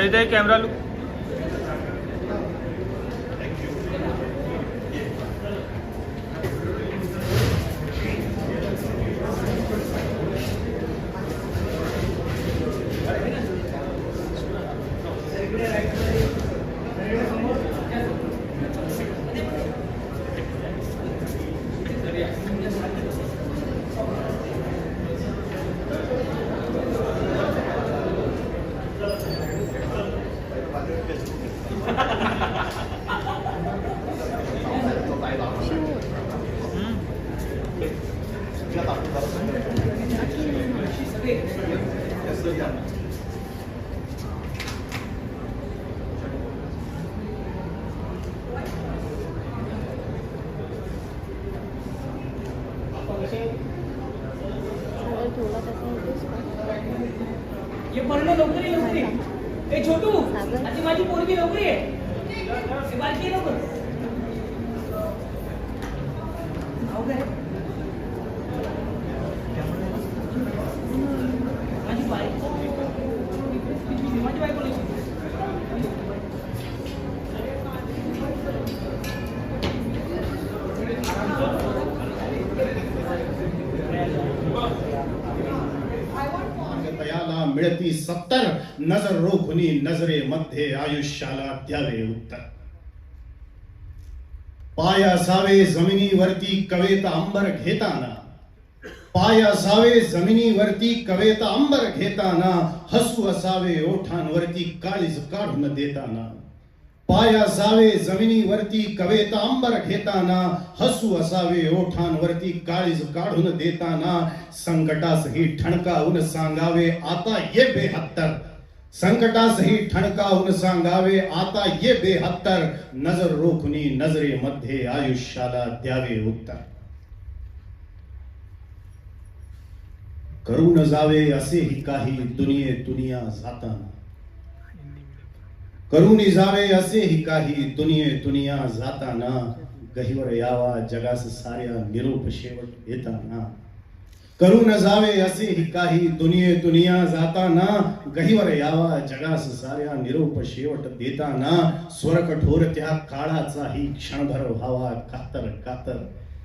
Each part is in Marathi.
ਇਹਦੇ ਕੈਮਰਾ ये पडलं लवकर ये लवकर ए छोटू माझी पोरगी लवकर बारकी ये लवकर नाव काय माझी बायको माझी बायको नाही. दयाला मिळती सत्तर नजर रोखुनी नजरेमध्ये आयुष्याला द्यावे उत्तर पाय असावे जमिनीवरती कवेत अंबर घेताना पाय असावे जमिनीवरती कवेत अंबर घेताना हसू असावे ओठांवरती काळीज काढून देताना पाया जावे जमिनीवरती कवेत अंबर घेताना हसू असावे ओठांवरती काळीज काढून देताना संकटासही ठणकावून सांगावे आता ये बेहत्तर. संकटासही ठणकावून सांगावे आता ये बेहत्तर. नजर रोखुनी नजरेमध्ये आयुष्याला द्यावे उत्तर. करून जावे असेही काही दुनिये दुनिया जाताना. करून जावे असेही काही दुनिये दुनिया जाताना गहिवर यावा जगास साऱ्या निरोप शेवट येताना. करून जावे असेही काही दुनिये दुनिया जाताना गहिवर यावा जगास साऱ्या निरोप शेवट देताना. स्वर कठोर त्या काळाचाही क्षणभर व्हावा कातर कातर.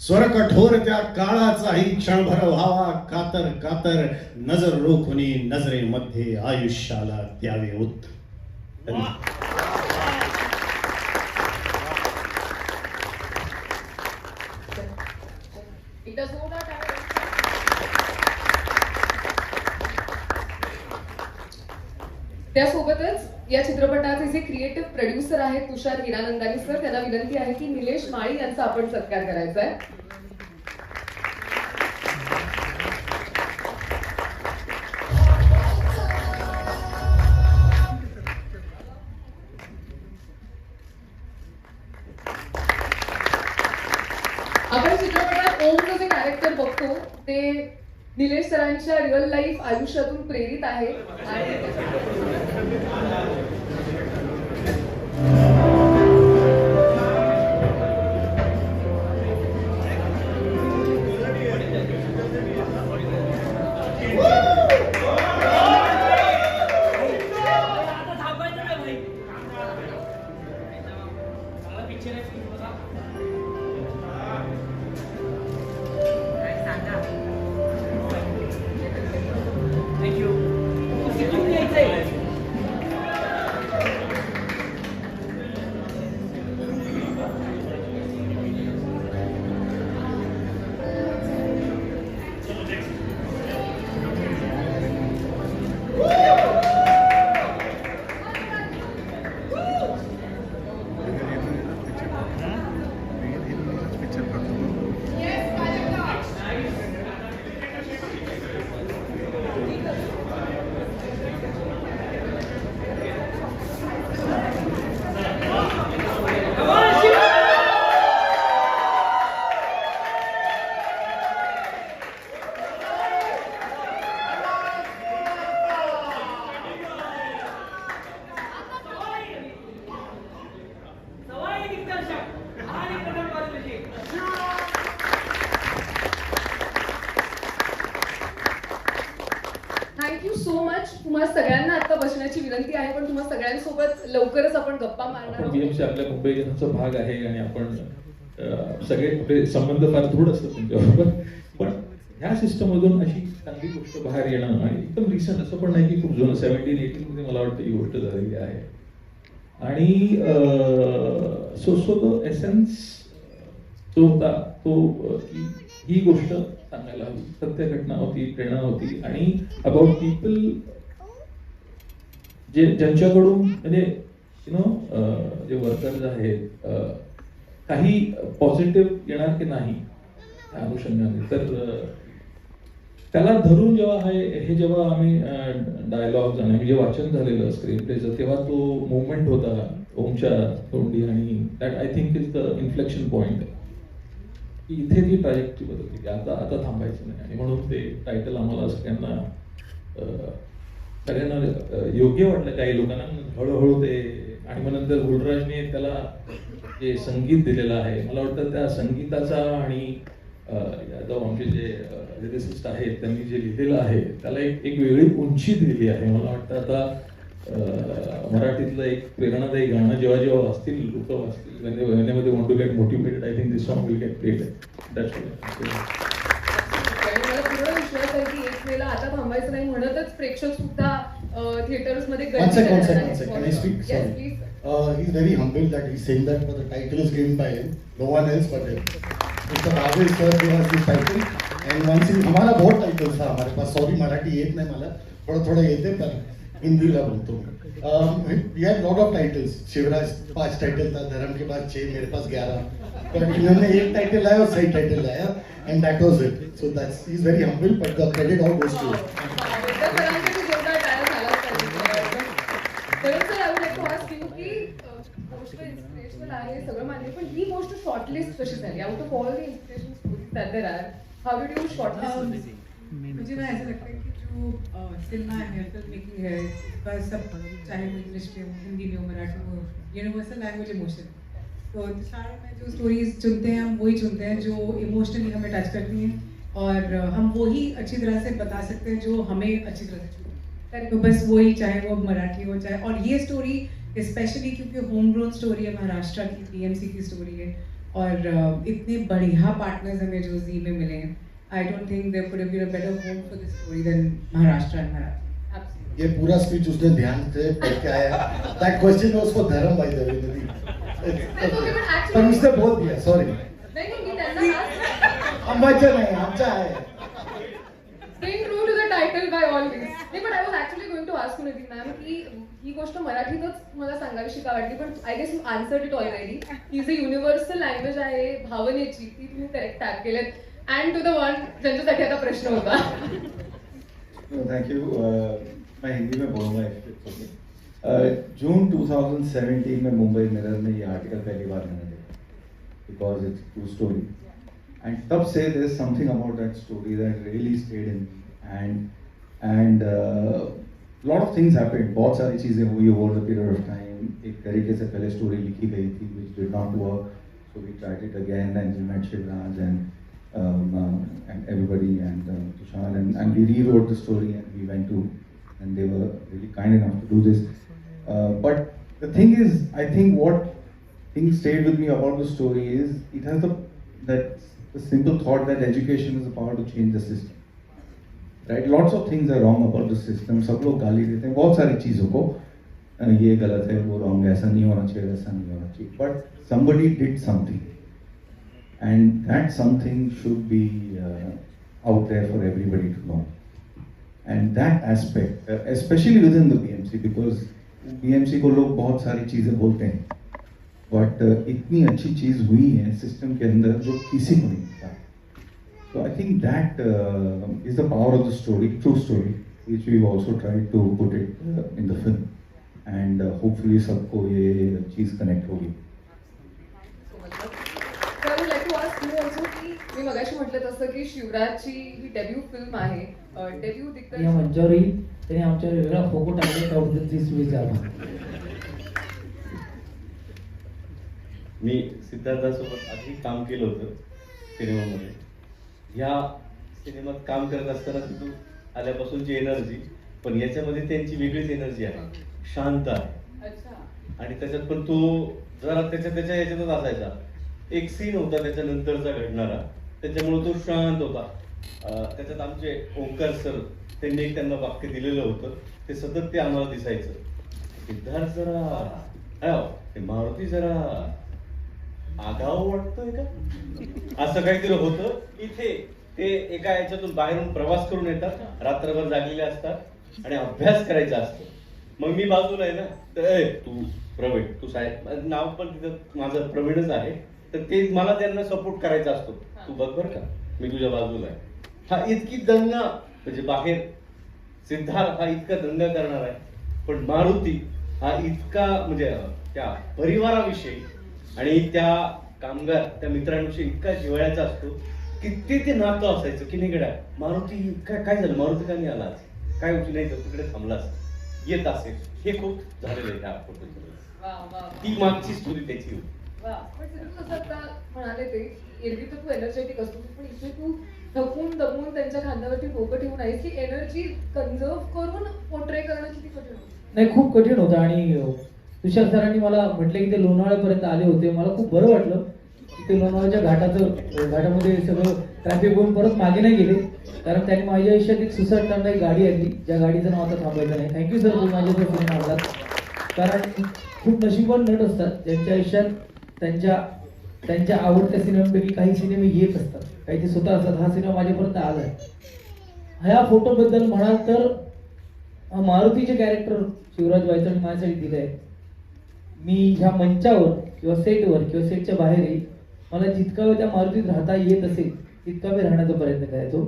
स्वर कठोर त्या काळाचाही क्षणभर व्हावा कातर कातर. नजर रोखुनी नजरेमध्ये आयुष्याला द्यावे उत्तर धन्यवाद. एकदा त्यासोबतच या चित्रपटाचे जे क्रिएटिव्ह प्रोड्युसर आहेत तुषार हिरानंदानी सर त्यांना विनंती आहे की निलेश माळी यांचा आपण सत्कार करायचा आहे निलेश रिअल लाईफ आयुष्यातून प्रेरित आहे आणि तुम्हाला सगळ्यांना आता बसण्याची विनंती आहे पण तुम्हाला सगळ्यांसोबत लवकरच आपण गप्पा मारणार. बीएमसी आपल्या मुंबई इंडियन्सचा भाग आहे आणि आपण सगळे आपले संबंध फार दृढ असतात तुमच्याबरोबर. पण ह्या सिस्टम मधून अशी चांगली गोष्ट बाहेर येणं आणि एकदम रिसेंट असं पण नाही की खूप जुनं सेव्हन्टीन एटीन मध्ये मला वाटतं ही गोष्ट झालेली आहे. आणि सो सो तो एसेन्स जो होता तो की ही गोष्ट सांगायला हवी. सत्य घटना होती प्रेरणा होती आणि अबाउट पीपल जे ज्यांच्याकडून म्हणजे यु नो जे वर्कर्स आहेत काही पॉझिटिव्ह येणार की नाही त्या अनुषंगाने. तर त्याला धरून जेव्हा हे हे जेव्हा आम्ही डायलॉग्स आणि म्हणजे वाचन झालेलं स्क्रीन प्लेचं तेव्हा तो मुवमेंट होता ओमच्या तोंडी आणि that I think is the inflection point की इथे ती ट्रॅजेक्टरी बदलली की आता आता थांबायचं नाही. आणि म्हणून ते टायटल आम्हाला सगळ्यांना सगळ्यांना योग्य वाटलं काही लोकांना. हळूहळू ते आणि मग नंतर गुलराजने त्याला जे संगीत दिलेलं आहे मला वाटतं त्या संगीताचा आणि अं, यादव आमचे जे लिरिसिस्ट आहेत त्यांनी जे लिहिलेलं आहे त्याला एक एक वेगळी उंची दिलेली आहे. मला वाटतं आता मराठीतलं एक प्रेरणादायी गाणं जेव्हा जेव्हा वाचतील लोक वाचतील. मध्ये one to get motivated I think this song will get played that's आणि आता थांबायचं नाही म्हणतच प्रेक्षक सुद्धा थिएटर्समध्ये One sec, one sec, करणार one sec. Can I speak? Sorry. please. Uh, he's very humble that he's saying that for the title is given by him, no one else but him. Mr. Bhavir sir gave us this title and once in हमारा बहुत टाइटल्स था हमारे पास सॉरी मराठी येत नाही मला थोडं थोडं येते पण हिंदीला बोलतो we had lot of titles Shivraj पांच टाइटल था धर्म के बाद छह मेरे पास ग्यारह पर इन्होंने एक टाइटल लाया और सही टाइटल लाया and that was it so that's he is very humble but the credit all goes to inspirational you मुझे ना ऐसा लगता है कि जो सिनेमा है फ़िल्म मेकिंग है उसका सब चाहे वो इंग्लिश में हो हिंदी में हो मराठी में हो यूनिवर्सल लैंग्वेज इमोशन तो सारे में जो स्टोरीज चुनते हैं हम वही चुनते हैं जो इमोशनली हमें टच करती हैं और हम वही अच्छी तरह से बता सकते हैं जो हमें अच्छी तरह से तो बस वही चाहे वो मराठी हो चाहे और ये स्टोरी स्पेशली क्योंकि होम ग्रोन स्टोरी है महाराष्ट्र की पीएमसी की स्टोरी है और इतने बढ़िया पार्टनर्स हमें जो जी में मिले हैं। I don't think there could have been a better home for this story than Maharashtra and Marathi ये पूरा स्पीच उसने ध्यान से पढ़ के आया। That question was for Dharma by the way पण उसने बोल दिया सॉरी नाही नाही, मी त्यांना आज- आंबाचं नाही आमचा आहे staying true to the title by all means. नाही पण I was actually going ma'am की ही गोष्ट मराठीतच मला सांगावीशी का वाटली पण I guess you answered it already ही जी युनिव्हर्सल लँग्वेज आहे भावनेची ती तुम्ही करेक्ट टॅग केलेत. अँड टू द वन ज्यांच्यासाठी आता प्रश्न होता. थँक्यू मैं हिंदी में बोलूंगा जून 2017 में मुंबई मिरर में ये आर्टिकल पहली बार मैंने देखा। Because it's true story and तब से there is something about that story that really stayed in and and lot of things happened बहुत सारी चीज़ें हुई over the period of time एक तरीके से पहले स्टोरी लिखी गई थी which did not work so we tried it again and we met Shivraj and um, uh, and everybody and uh, Tushan and, and we rewrote the story and we went to and they were really kind enough to do this. Uh, but the thing is, I think what thing stayed with me about the story is it has the that the simple thought that education is the power to change the system. Right lots of things are wrong about this system सब लोग गाली देते हैं बहुत सारी चीज़ों को। ये गलत है वो रॉन्ग है ऐसा नहीं होना चाहिए ऐसा नहीं होना चाहिए। But somebody did something and that something should be out there for everybody to know and that aspect specially with in the BMC because BMC को लोग बहुत सारी चीज़ें बोलते हैं। बट uh, इतनी अच्छी चीज़ हुई है सिस्टम के अंदर जो किसी को नहीं पता। So I think that uh, is the power of the story, true story, which we've also tried to put it uh, in the film, and uh, hopefully सबको ये चीज कनेक्ट होगी. So I would like to ask you also की मी मगाशी म्हटलं तसं की शिवराजची ही डेब्यू फिल्म आहे डेब्यू या दिग्दर्शक मंचावरही त्याने आमच्यावर वेगळा फोटो टाकला त्याबद्दल तीस वीस मी सिद्धार्थासोबत आधी काम केलं होतं सिनेमामध्ये ह्या सिनेमात काम करत असताना तिथून आल्यापासूनची एनर्जी पण याच्यामध्ये त्यांची वेगळीच एनर्जी आहे. शांत आहे. अच्छा. आणि त्याच्यात पण तो जरा त्याच्या त्याच्या याच्यातच असायचा. एक सीन होता त्याच्यानंतरचा घडणारा. त्याच्यामुळे तो शांत होता. त्याच्यात आमचे ओंकार सर त्यांनी एक त्यांना वाक्य दिलेलं होतं. ते सतत ते आम्हाला दिसायचं. सिद्धार्थ जरा मारुती जरा आगाव वाटतोय का? असं काहीतरी होतं. इथे ते एका याच्यातून बाहेरून प्रवास करून येतात. रात्रभर जागलेले असतात आणि अभ्यास करायचा असतो. मग मी बाजूला आहे ना तर तू प्रवीण तू साहेब. नाव पण तिथं माझं प्रवीणच आहे. तर ते मला त्यांना सपोर्ट करायचा असतो. तू बघ बर का मी तुझ्या बाजूला आहे. हा इतकी दंगा म्हणजे बाहेर सिद्धार्थ हा इतका दंगा करणार आहे. पण मारुती हा इतका म्हणजे त्या परिवाराविषयी आणि त्या कामगार त्या मित्रांविषयी इतका जिव्हाळ्याचा असतो किती ते नातं असायचं की नाही गड्या मारुती काय काय झालं? मारुती का नाही आला? काय होती? नाही तर तिकडे थांबलास येत असेल. हे खूप झालेलं आहे त्या वा ती मागची स्टोरी त्याची होती. म्हणाले ते एरवी तर तू एनर्जेटिक असतो पण इथे तू थकून दमून त्यांच्या खांद्यावरती डोकं ठेवून आहेस की एनर्जी कन्झर्व करून पोर्ट्रे करणं किती कठीण होतं? नाही खूप कठीण होतं आणि तुषार सरांनी मला म्हटलं की ते लोणावळ्यापर्यंत आले होते. मला खूप बरं वाटलं ते लोणावळ्याच्या घाटाचं घाटामध्ये सगळं ट्रॅफिक होऊन परत मागे नाही गेले. कारण त्यांनी माझ्या आयुष्यात एक सुसाट करणारी गाडी आणली. ज्या गाडीचं नाव आता थांबायचं नाही. थँक्यू सर तुम्ही माझ्या सिनेमा आणलात कारण खूप नशीबवान नट असतात. ज्यांच्या आयुष्यात त्यांच्या त्यांच्या आवडत्या सिनेमांपैकी काही सिनेमे येत असतात. काही ते स्वतः असतात. हा सिनेमा माझ्यापर्यंत आलाय ह्या फोटोबद्दल म्हणाल तर मारुतीचे कॅरेक्टर शिवराज वायचळ माझ्यासाठी दिले आहे मी ह्या मंचावर किंवा सेटवर किंवा सेटच्या बाहेरही मला जितका वेळ त्या मारुतीत राहता येत असेल तितका वेळ राहण्याचा प्रयत्न करायचो.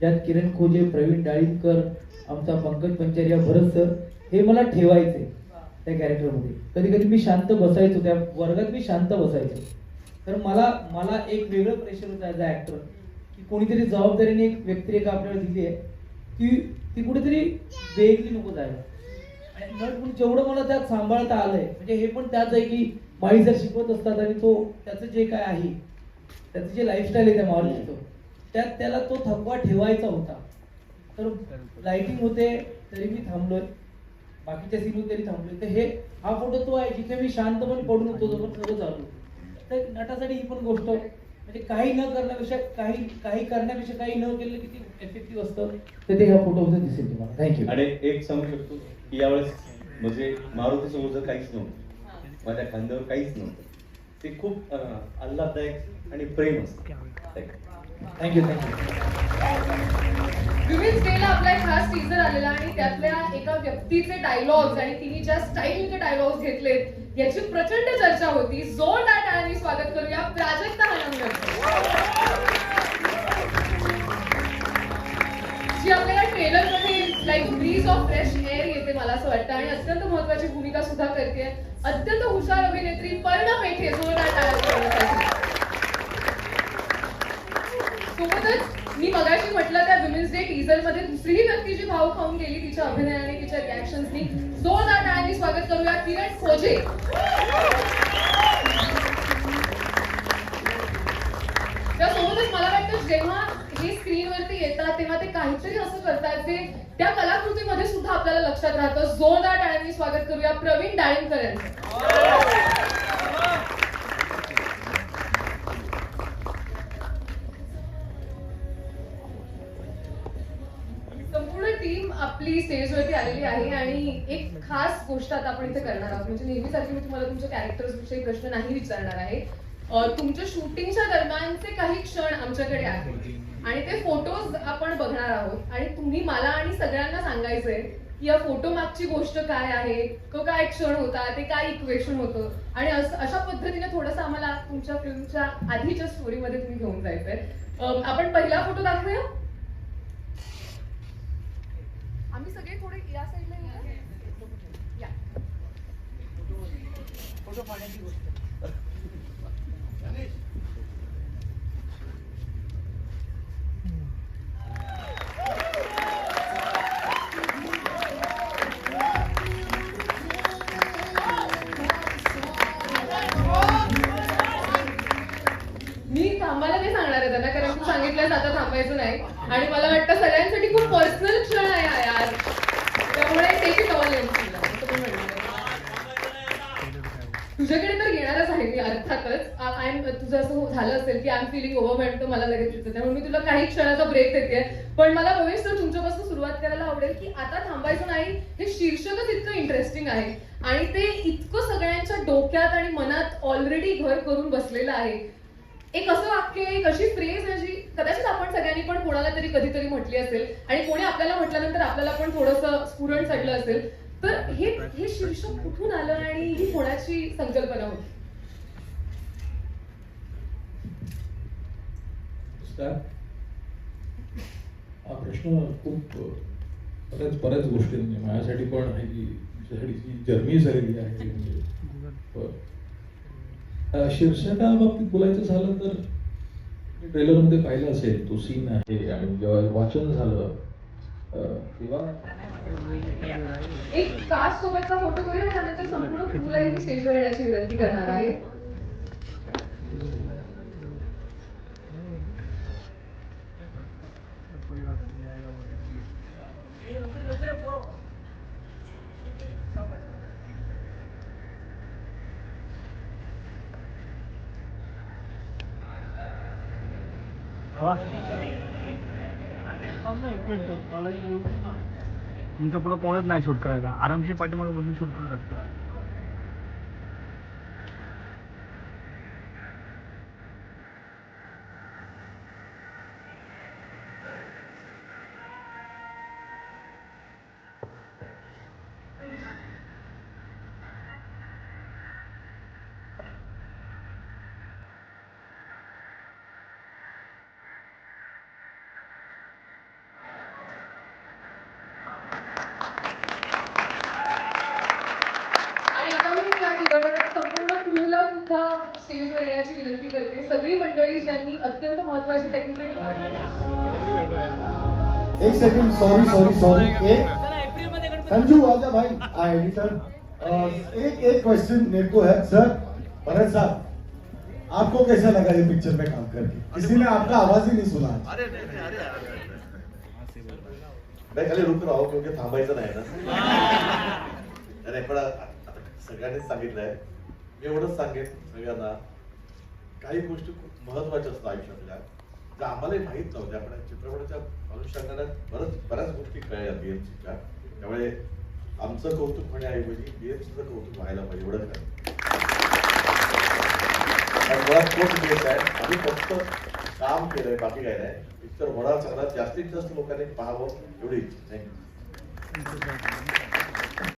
त्यात किरण खोजे प्रवीण डाळिंबकर आमचा पंकज पंचारिया भरत सर हे मला ठेवायचे त्या कॅरेक्टरमध्ये. कधी कधी मी शांत बसायचो त्या वर्गात मी शांत बसायचो. तर मला मला एक वेगळं प्रेशर होतं ॲज अ ॲक्टर की कोणीतरी जबाबदारीने एक व्यक्तिरेखा आपल्याला दिली आहे ती ती कुठेतरी वेगळी नको जायला. जेवढं मला त्यात सांभाळता आलंय म्हणजे हे पण त्याच आहे की माई जर शिकवत असतात आणि तो त्याचं जे काय आहे त्याचं जे लाईफस्टाईल आहे त्या मारुतीचं त्यात त्याला तो थकवा ठेवायचा होता. तर लाईटिंग होते तरी मी थांबलोय. बाकीच्या सीन तरी थांबलोय. तर हे हा फोटो तो आहे जिथे मी शांतपणे पडून होतो जो सगळं चालू तर नटासाठी ही पण गोष्ट म्हणजे काही न करण्यापेक्षा काही काही करण्यापेक्षा काही न केलं किती इफेक्टिव्ह असतं तर ते ह्या फोटोमध्ये दिसेल तुम्हाला. थँक्यू आणि एक सांगू शकतो की यावेळेस म्हणजे मारुती समोर काहीच नव्हतं माझ्या खांद्यावर काहीच नव्हतं ते खूप आल्हाददायक आणि प्रेम असतं. थँक्यू थँक्यू डेला आपला एक खास टीजर आलेला आणि त्यातल्या एका व्यक्तीचे डायलॉग्स आणि तिने ज्या स्टाईलचे डायलॉग्स घेतलेत याची प्रचंड चर्चा होती. जोरदार टाळ्यांनी स्वागत करूया प्राजक्ता हनमकर जी आपल्याला ट्रेलरमध्ये like breeze of fresh air येते मला असं वाटतं. आणि अत्यंत महत्वाची भूमिका सुद्धा करते अत्यंत हुशार अभिनेत्री पर्ण पेठे जोरदार टाळ्या सोबतच मी मगाशी म्हटलं त्या विमेन्स डे टीझरमध्ये दुसरीही व्यक्ती जी भाव खाऊन गेली तिच्या अभिनयाने तिच्या रिॲक्शन्सनी जोरदार टाळ्यांनी स्वागत करूया किरण खोजे. त्यासोबतच मला वाटतं जेव्हा स्क्रीन स्क्रीनवरती येतात तेव्हा ते काहीतरी असं करतात जे त्या कलाकृतीमध्ये सुद्धा आपल्याला लक्षात राहतं. जोरदार टाळ्यांनी स्वागत करूया प्रवीण डाळिंबकर यांचं संपूर्ण टीम आपली स्टेजवरती आलेली आहे आणि एक खास गोष्ट आता आपण इथे करणार आहोत. म्हणजे नेहमीसारखी मी तुम्हाला तुमच्या कॅरेक्टर्स विषयी प्रश्न नाही विचारणार आहे. तुमच्या शूटिंगच्या दरम्यानचे काही क्षण आमच्याकडे आहेत. आणि ते फोटोज आपण बघणार आहोत. आणि तुम्ही मला आणि सगळ्यांना सांगायचंय की या फोटो मागची गोष्ट काय आहे? तो काय क्षण होता? ते काय इक्वेशन होतं? आणि अशा पद्धतीने थोडंसं आम्हाला तुमच्या फिल्मच्या आधीच्या स्टोरीमध्ये तुम्ही घेऊन जायचंय. आपण पहिला फोटो दाखवूया. आम्ही सगळे थोडे या साईडला येऊया या. मी तुला काही क्षणाचा ब्रेक देते पण मला भवेश सर तुमच्यापासून सुरुवात करायला आवडेल की आता थांबायचं नाही हे शीर्षकच इतकं इंटरेस्टिंग आहे. आणि ते इतकं सगळ्यांच्या डोक्यात आणि मनात ऑलरेडी घर करून बसलेलं आहे. एक असं वाक्य एक अशी फ्रेज आहे जी कदाचित आपण सगळ्यांनी पण कोणाला तरी कधीतरी म्हटली असेल आणि कोणी आपल्याला म्हटल्यानंतर आपल्याला पण थोडंसं स्फुरण चढलं असेल. तर हे हे शीर्षक कुठून आलं आणि ही कोणाची संकल्पना होती? हा प्रश्न खूप बऱ्याच बऱ्याच गोष्टी म्हणजे माझ्यासाठी पण आहे की माझ्यासाठी जी जर्नी झालेली आहे म्हणजे प- अ, शीर्षकाबाबतीत बोलायचं झालं तर म्हणजे ट्रेलरमध्ये पाहिलं असेल तो सीन आहे आणि जेव्हा वाचन झालं तेव्हा एक कास्ट सोबतचा फोटो करूया आणि त्यानंतर संपूर्ण फुलाही मी स्टेजवर येण्याची विनंती करणार आहे. तुमचा पुढं कोणच नाही शूट करायला. आरामशीर पाठीमागे बसून शूट करू शकता आणि आता मी या ठिकाणी संपूर्ण क्रूला सुद्धा स्टेजवर येण्याची विनंती करते. सगळी मंडळी ज्यांनी अत्यंत महत्वाची टेक्निकल एक सेकंड सॉरी सॉरी सॉरी एक संजू आजा भाई आ एडिटर एक एक क्वेश्चन मेरे को है. सर भरत साहब आपको कैसा लगा ये पिक्चर में काम करके? किसी ने आपका आवाज ही नहीं सुना अरे नाही खाली रुक राहो क्योंकि थांबायचं नाही ना. अरे पण सगळ्यांनीच सांगितलंय. मी एवढंच सांगेन सगळ्यांना. काही गोष्टी खूप महत्त्वाच्या असतात आयुष्यातल्या. ज्या आम्हालाही माहीत नव्हत्या पण चित्रपटाच्या अनुषंगाने बरंच बऱ्याच गोष्टी कळल्या बीएमसीच्या त्यामुळे आमचं कौतुक होण्याऐवजी बीएमसीचं कौतुक व्हायला पाहिजे एवढं काय मुळात आहे आम्ही फक्त काम केलंय बाकी काय नाही. पिक्चर होणार सगळ्यात जास्तीत जास्त लोकांनी पाहावं एवढी इच्छा. थँक्यू